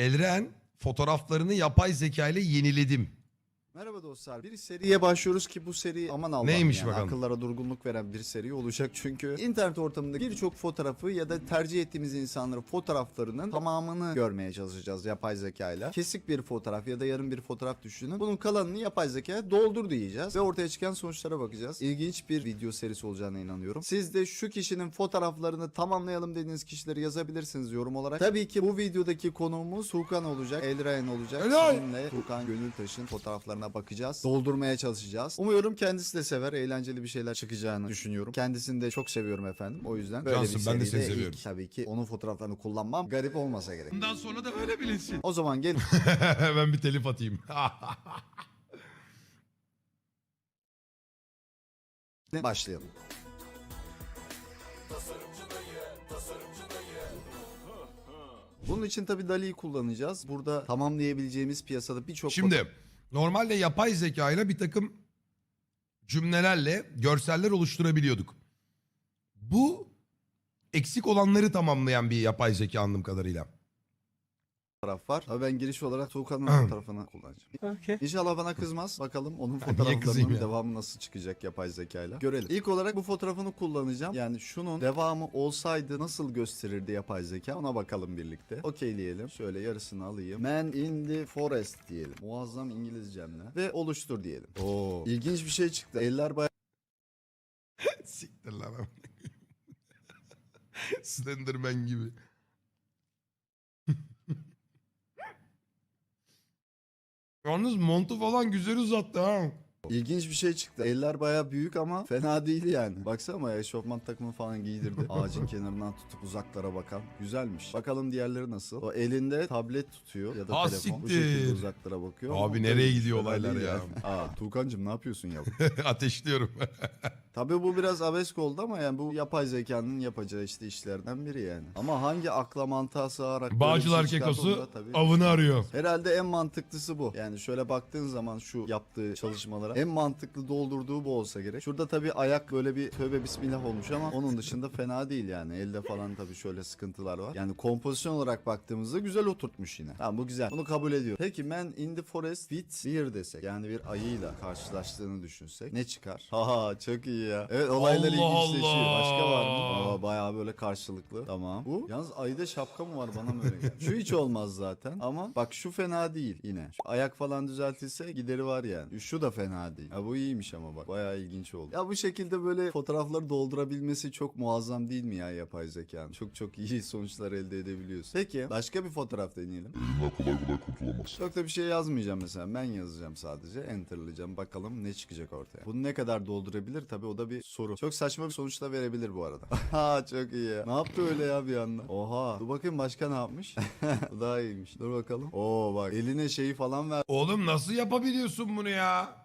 Elren fotoğraflarını yapay zeka ile yeniledim. Merhaba dostlar. Bir seriye başlıyoruz ki bu seri aman Allah'ım Neymiş yani bakalım? akıllara durgunluk veren bir seri olacak çünkü internet ortamında birçok fotoğrafı ya da tercih ettiğimiz insanların fotoğraflarının tamamını görmeye çalışacağız yapay zeka ile. Kesik bir fotoğraf ya da yarım bir fotoğraf düşünün. Bunun kalanını yapay zekaya doldur diyeceğiz ve ortaya çıkan sonuçlara bakacağız. İlginç bir video serisi olacağına inanıyorum. Siz de şu kişinin fotoğraflarını tamamlayalım dediğiniz kişileri yazabilirsiniz yorum olarak. Tabii ki bu videodaki konuğumuz Tuğkan olacak, Elrayan olacak. Helal. Sizinle Tuğkan Gönültaş'ın fotoğraflarına bakacağız. Doldurmaya çalışacağız. Umuyorum kendisi de sever. Eğlenceli bir şeyler çıkacağını düşünüyorum. Kendisini de çok seviyorum efendim. O yüzden böyle Cansın, bir ben de seride seni seviyorum. ilk tabii ki onun fotoğraflarını kullanmam garip olmasa gerek. Bundan sonra da öyle bilinsin. O zaman gelin ben bir telif atayım. başlayalım. Bunun için tabii DALI kullanacağız. Burada tamamlayabileceğimiz piyasada birçok Şimdi normalde yapay zeka bir takım cümlelerle görseller oluşturabiliyorduk. Bu eksik olanları tamamlayan bir yapay zeka anladığım kadarıyla. Fotoğraf var. Ama ben giriş olarak Tuğkan'ın fotoğrafını kullanacağım. İnşallah bana kızmaz. Bakalım onun fotoğraflarının devamı nasıl çıkacak yapay zekayla. Görelim. İlk olarak bu fotoğrafını kullanacağım. Yani şunun devamı olsaydı nasıl gösterirdi yapay zeka ona bakalım birlikte. Okey diyelim. Şöyle yarısını alayım. Man in the forest diyelim. Muazzam İngilizcemle. Ve oluştur diyelim. Oo. İlginç bir şey çıktı. Eller bayağı Siktir lan. Slenderman gibi. Yalnız montu falan güzel uzattı ha. İlginç bir şey çıktı. Eller bayağı büyük ama fena değil yani. Baksana eşofman takımı falan giydirdi. Ağacın kenarından tutup uzaklara bakan. Güzelmiş. Bakalım diğerleri nasıl? O elinde tablet tutuyor ya da Ah, telefon. Bu siktir. şekilde uzaklara bakıyor. Abi Ama nereye tabii gidiyor fena olaylar değil ya? yani. Aa Tuğkan'cım ne yapıyorsun ya? Ateşliyorum. Tabii bu biraz abesk oldu ama yani bu yapay zekanın yapacağı işte işlerden biri yani. Ama hangi akla mantığa sığarak böyle bir Bağcılar şey çıkardı kekosu onu da tabii- avını arıyor. Herhalde en mantıklısı bu. Yani şöyle baktığın zaman şu yaptığı çalışmalara en mantıklı doldurduğu bu olsa gerek. Şurada tabii ayak böyle bir tövbe bismillah olmuş ama onun dışında fena değil yani. Elde falan tabii şöyle sıkıntılar var. Yani kompozisyon olarak baktığımızda güzel oturtmuş yine. Tamam bu güzel. Bunu kabul ediyorum. Peki man in the forest with deer desek. Yani bir ayıyla karşılaştığını düşünsek. Ne çıkar? Haha çok iyi ya. Evet olaylar Allah ilginçleşiyor. Allah. Başka var mı? Aa, bayağı böyle karşılıklı. Tamam. Bu yalnız ayıda şapka mı var bana mı öyle geldi? Şu hiç olmaz zaten ama bak şu fena değil yine. Şu ayak falan düzeltilse gideri var yani. Şu da fena değil. Ya bu iyiymiş ama bak bayağı ilginç oldu. Ya bu şekilde böyle fotoğrafları doldurabilmesi çok muazzam değil mi ya yapay zekanın? Çok çok iyi sonuçlar elde edebiliyorsun. Peki başka bir fotoğraf deneyelim. Elinden kolay kolay kurtulamazsın. Çok da bir şey yazmayacağım mesela. Ben yazacağım sadece. Enter'layacağım. Bakalım ne çıkacak ortaya. Bunu ne kadar doldurabilir? Tabii o da bir soru. Çok saçma bir sonuç da verebilir bu arada. Ha çok iyi ya. Ne yaptı öyle ya bir anda? Oha. Dur bakayım başka ne yapmış? bu daha iyiymiş. Dur bakalım. Oo bak eline şeyi falan ver. Oğlum nasıl yapabiliyorsun bunu ya?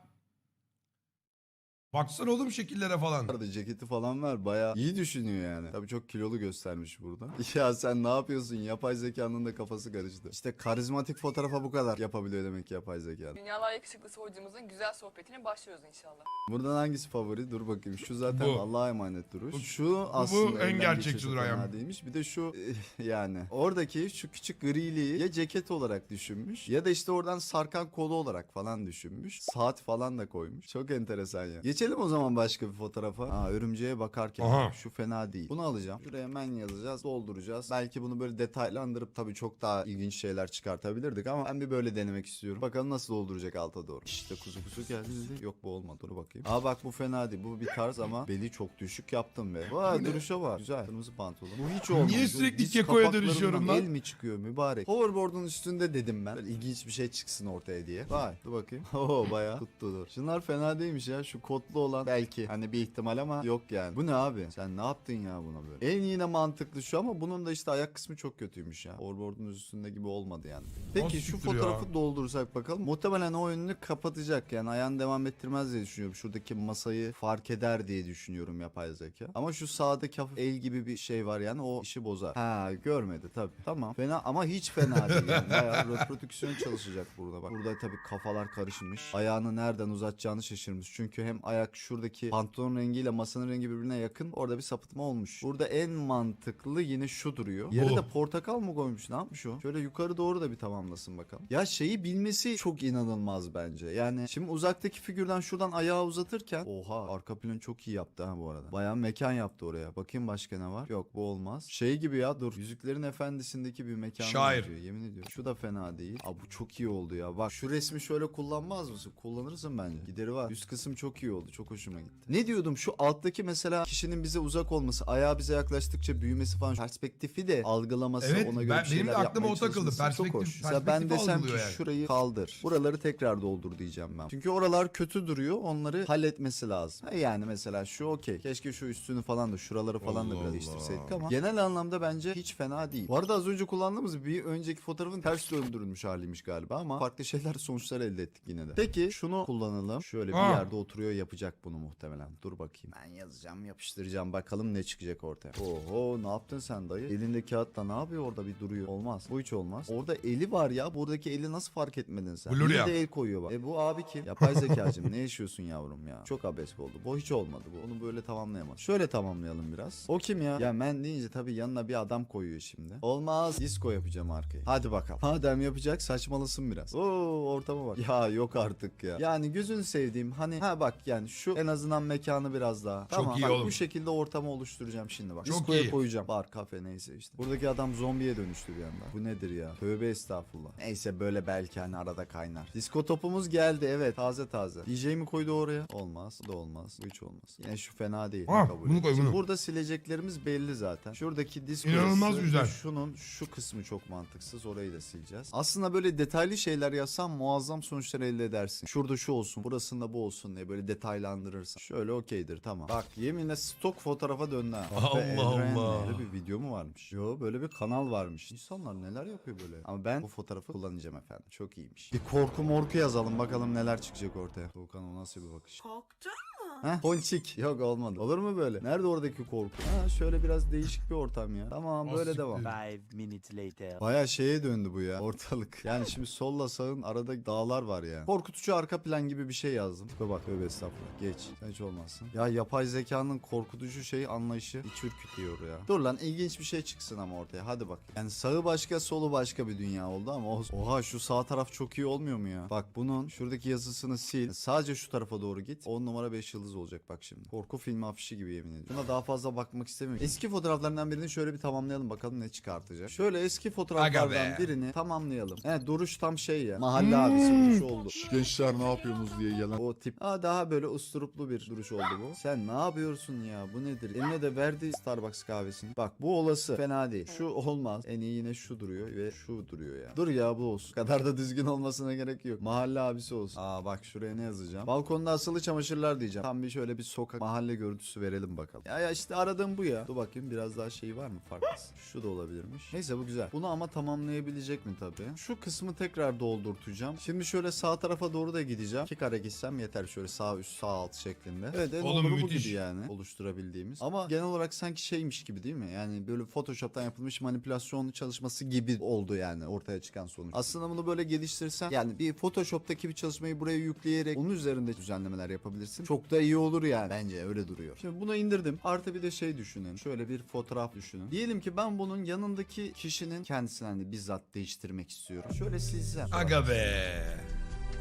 Baksana oğlum şekillere falan. Vardı ceketi falan ver. Baya iyi düşünüyor yani. Tabii çok kilolu göstermiş burada. Ya sen ne yapıyorsun? Yapay zekanın da kafası karıştı. İşte karizmatik fotoğrafa bu kadar yapabiliyor demek ki yapay zeka. Dünyalar yakışıklısı hocamızın güzel sohbetine başlıyoruz inşallah. Buradan hangisi favori? Dur bakayım. Şu zaten Bu. Allah'a emanet duruş. Bu- şu aslında en elden gerçekçi geçirse duran fena yani. değilmiş. Bir de şu eh, yani oradaki şu küçük griliği ya ceket olarak düşünmüş ya da işte oradan sarkan kolu olarak falan düşünmüş. Saat falan da koymuş. Çok enteresan ya. Geçelim o zaman başka bir fotoğrafa. Aa örümceğe bakarken Aha. şu fena değil. Bunu alacağım. Şuraya men yazacağız, dolduracağız. Belki bunu böyle detaylandırıp tabii çok daha ilginç şeyler çıkartabilirdik ama ben bir böyle denemek istiyorum. Bakalım nasıl dolduracak alta doğru. İşte kuzu kuzu geldi. Yok bu olmadı. Dur bakayım. Aa bak bu fena değil. Bu bir tarz ama beli çok düşük yaptım be. Vay duruşa var. Güzel. Kırmızı pantolon. Bu hiç olmadı. Niye sürekli kekoya dönüşüyorum lan? El mi çıkıyor mübarek? Hoverboard'un üstünde dedim ben. Böyle ilginç bir şey çıksın ortaya diye. Vay dur bakayım. Oo bayağı tuttu dur. Şunlar fena değilmiş ya. Şu kotlu olan belki hani bir ihtimal ama yok yani. Bu ne abi? Sen ne yaptın ya buna böyle? En yine mantıklı şu ama bunun da işte ayak kısmı çok kötüymüş ya. Hoverboard'un üstünde gibi olmadı yani. Peki Nasıl şu siktir ya? fotoğrafı doldursak bakalım. Muhtemelen o önünü kapatacak yani ayağını devam ettirmez diye düşünüyorum. Şuradaki masayı fark eder diye düşünüyorum yapay zeka. Ama şu sağdaki hafif el gibi bir şey var yani o işi bozar. Ha görmedi tabii. Tamam. Fena ama hiç fena değil yani. Bayağı reprodüksiyon çalışacak burada bak. Burada tabii kafalar karışmış. Ayağını nereden uzatacağını şaşırmış. Çünkü hem ayak veya şuradaki pantolon rengiyle masanın rengi birbirine yakın orada bir sapıtma olmuş. Burada en mantıklı yine şu duruyor. Yere Bu. de portakal mı koymuş ne yapmış o? Şöyle yukarı doğru da bir tamamlasın bakalım. Ya şeyi bilmesi çok inanılmaz bence. Yani şimdi uzaktaki figürden şuradan ayağı uzatırken oha arka plan çok iyi yaptı ha bu arada. Bayağı mekan yaptı oraya. Bakayım başka ne var? Yok bu olmaz. Şey gibi ya dur. Yüzüklerin Efendisi'ndeki bir mekan Şair. benziyor, yemin ediyorum. Şu da fena değil. Aa bu çok iyi oldu ya. Bak şu resmi şöyle kullanmaz mısın? Kullanırsın bence. Gideri var. Üst kısım çok iyi oldu. Çok hoşuma gitti. Ne diyordum? Şu alttaki mesela kişinin bize uzak olması, ayağı bize yaklaştıkça büyümesi falan perspektifi de algılaması Evet, ona göre ben- bir benim şeyler de aklıma yapmaya o takıldı. çalışması çok Perspektif- hoş. Mesela ben perspektifi desem ki algılıyor yani. şurayı kaldır. Buraları tekrar doldur diyeceğim ben. Çünkü oralar kötü duruyor. Onları halletmesi lazım. Ha Yani mesela şu okey. Keşke şu üstünü falan da şuraları falan da Allah biraz Allah. değiştirseydik ama genel anlamda bence hiç fena değil. Bu arada az önce kullandığımız bir önceki fotoğrafın ters döndürülmüş haliymiş galiba ama farklı şeyler sonuçlar elde ettik yine de. Peki şunu kullanalım. Şöyle bir Aa. yerde oturuyor yapacak bunu muhtemelen. Dur bakayım. Ben yazacağım yapıştıracağım bakalım ne çıkacak ortaya. Oho ne yaptın sen dayı? Elinde kağıtla ne yapıyor orada bir duruyor. Olmaz. Bu hiç olmaz. Orada eli var ya. Buradaki eli nasıl fark etmedin sen? Blur ya. de el koyuyor bak. E bu abi kim? Yapay zekacım ne yaşıyorsun yavrum ya? Çok abes oldu. Bu hiç olmadı bu. Onu böyle tamamlayamaz. Şöyle tamamlayalım biraz. O kim ya? Ya men deyince tabii yanına bir adam koyuyor şimdi. Olmaz. Disco yapacağım arkayı. Hadi bakalım. Madem yapacak saçmalasın biraz. Oo ortama bak. Ya yok artık ya. Yani gözünü sevdiğim hani ha bak yani şu en azından mekanı biraz daha. tamam, iyi bak, oğlum. Bu şekilde ortamı oluşturacağım şimdi bak. Çok Disco'ya iyi. koyacağım. Bar kafe neyse işte. Buradaki adam zombiye dönüştü bir anda. Bu nedir ya? Tövbe estağfurullah. Neyse böyle belki hani arada kaynar. Disko topumuz geldi evet taze taze. DJ mi koydu oraya? Olmaz. Bu da olmaz. Bu hiç olmaz. Yine şu fena değil. Ha, kabul bunu koy, Şimdi bunu. Burada sileceklerimiz belli zaten. Şuradaki disko İnanılmaz güzel. Şunun şu kısmı çok mantıksız. Orayı da sileceğiz. Aslında böyle detaylı şeyler yazsam muazzam sonuçlar elde edersin. Şurada şu olsun, burasında bu olsun diye böyle detaylandırırsın. Şöyle okeydir tamam. Bak yeminle stok fotoğrafa döndü. ha. Allah Allah. Öyle bir video mu varmış? Yo böyle bir kanal varmış. İnsanlar neler yapıyor böyle? Ama ben bu fotoğrafı kullanacağım efendim. Çok iyiymiş. Bir korku morku yazalım bakalım neler çıkacak ortaya. Doğukan o nasıl bir bakış? Korktun Heh, ponçik. Yok olmadı. Olur mu böyle? Nerede oradaki korku? Ha şöyle biraz değişik bir ortam ya. Tamam böyle Asiktir. devam. Five minutes later. Baya şeye döndü bu ya ortalık. Yani şimdi solla sağın arada dağlar var ya. Korkutucu arka plan gibi bir şey yazdım. Tipe bak tövbe estağfurullah. Geç. Sen hiç olmazsın. Ya yapay zekanın korkutucu şey anlayışı hiç ürkütüyor ya. Dur lan ilginç bir şey çıksın ama ortaya. Hadi bak. Yani sağı başka solu başka bir dünya oldu ama o- oha şu sağ taraf çok iyi olmuyor mu ya? Bak bunun şuradaki yazısını sil. Sadece şu tarafa doğru git. 10 numara 5 yıldız olacak bak şimdi. Korku filmi afişi gibi yemin ediyorum. Buna daha fazla bakmak istemiyorum. Eski fotoğraflarından birini şöyle bir tamamlayalım bakalım ne çıkartacak. Şöyle eski Aga fotoğraflardan be. birini tamamlayalım. He duruş tam şey ya. Mahalle abisi duruşu oldu. Gençler ne yapıyorsunuz diye gelen. O tip. Aa daha böyle usturuplu bir duruş oldu bu. Sen ne yapıyorsun ya? Bu nedir? Eline de verdi Starbucks kahvesini. Bak bu olası. Fena değil. Şu olmaz. En iyi yine şu duruyor ve şu duruyor ya. Dur ya bu olsun. Bu kadar da düzgün olmasına gerek yok. Mahalle abisi olsun. Aa bak şuraya ne yazacağım? Balkonda asılı çamaşırlar diyeceğim. Tam bir şöyle bir sokak mahalle görüntüsü verelim bakalım. Ya ya işte aradığım bu ya. Dur bakayım biraz daha şey var mı farklısı? Şu da olabilirmiş. Neyse bu güzel. Bunu ama tamamlayabilecek mi tabii? Şu kısmı tekrar doldurtacağım. Şimdi şöyle sağ tarafa doğru da gideceğim. İki kare gitsem yeter şöyle sağ üst sağ alt şeklinde. Evet en Oğlum bu gibi yani oluşturabildiğimiz. Ama genel olarak sanki şeymiş gibi değil mi? Yani böyle Photoshop'tan yapılmış manipülasyon çalışması gibi oldu yani ortaya çıkan sonuç. Aslında bunu böyle geliştirsen yani bir Photoshop'taki bir çalışmayı buraya yükleyerek onun üzerinde düzenlemeler yapabilirsin. Çok da iyi olur yani. Bence öyle duruyor. Şimdi bunu indirdim. Artı bir de şey düşünün. Şöyle bir fotoğraf düşünün. Diyelim ki ben bunun yanındaki kişinin kendisini hani bizzat değiştirmek istiyorum. Şöyle silsem. Aga be.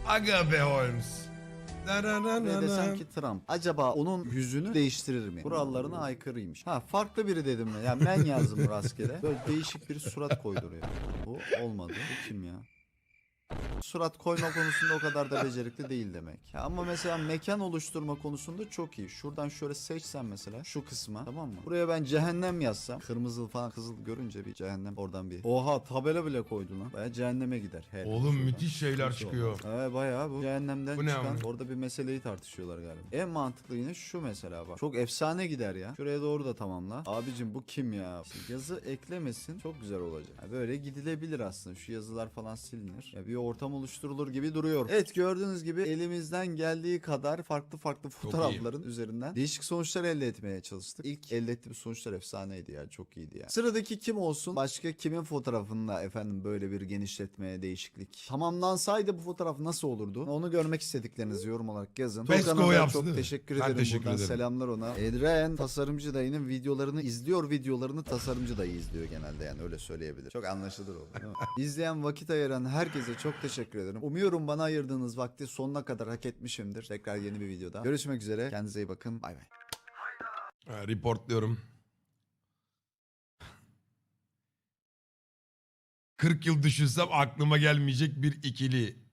Aga be Holmes. Na na na Ve desem ki Trump acaba onun yüzünü değiştirir mi? Kurallarına aykırıymış. Ha farklı biri dedim mi? Yani ben yazdım rastgele. Böyle değişik bir surat koyduruyor. Bu olmadı. Bu kim ya? Surat koyma konusunda o kadar da becerikli değil demek. Ya ama mesela mekan oluşturma konusunda çok iyi. Şuradan şöyle seçsem mesela şu kısma tamam mı? Buraya ben cehennem yazsam. Kırmızı falan kızıl görünce bir cehennem oradan bir. Oha tabela bile koydu lan. Baya cehenneme gider. He, Oğlum şuradan. müthiş şeyler Hiç çıkıyor. Evet bayağı bu cehennemden Bu ne çıkan ama? orada bir meseleyi tartışıyorlar galiba. En mantıklı yine şu mesela bak. Çok efsane gider ya. Şuraya doğru da tamamla. Abicim bu kim ya? Yazı eklemesin çok güzel olacak. Ya böyle gidilebilir aslında. Şu yazılar falan silinir. Ya bir ortam oluşturulur gibi duruyor. Evet gördüğünüz gibi elimizden geldiği kadar farklı farklı fotoğrafların üzerinden değişik sonuçlar elde etmeye çalıştık. İlk elde ettiğimiz sonuçlar efsaneydi ya çok iyiydi yani. Sıradaki kim olsun? Başka kimin fotoğrafında efendim böyle bir genişletme, değişiklik tamamlansaydı bu fotoğraf nasıl olurdu? Onu görmek istediklerinizi yorum olarak yazın. Besko da yapsın, çok mi? teşekkür Ben ederim. teşekkür Buradan ederim. selamlar ona. Edren tasarımcı dayının videolarını izliyor videolarını tasarımcı dayı izliyor genelde yani öyle söyleyebilir. Çok anlaşılır oldu değil mi? İzleyen vakit ayıran herkese çok teşekkür ederim. Umuyorum bana ayırdığınız vakti sonuna kadar hak etmişimdir. Tekrar yeni bir videoda. Görüşmek üzere. Kendinize iyi bakın. Bay bay. Ha, reportluyorum. 40 yıl düşünsem aklıma gelmeyecek bir ikili.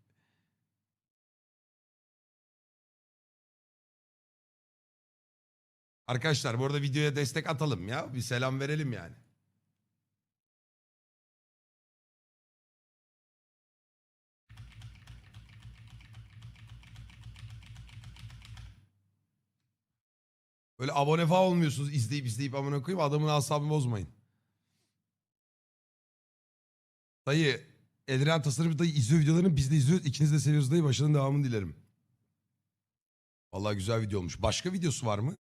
Arkadaşlar bu arada videoya destek atalım ya. Bir selam verelim yani. Böyle abone falan olmuyorsunuz. izleyip izleyip amına koyayım adamın asabını bozmayın. Dayı Edren Tasarımcı dayı izliyor videolarını biz de izliyoruz. İkiniz de seviyoruz dayı. Başının devamını dilerim. Vallahi güzel video olmuş. Başka videosu var mı?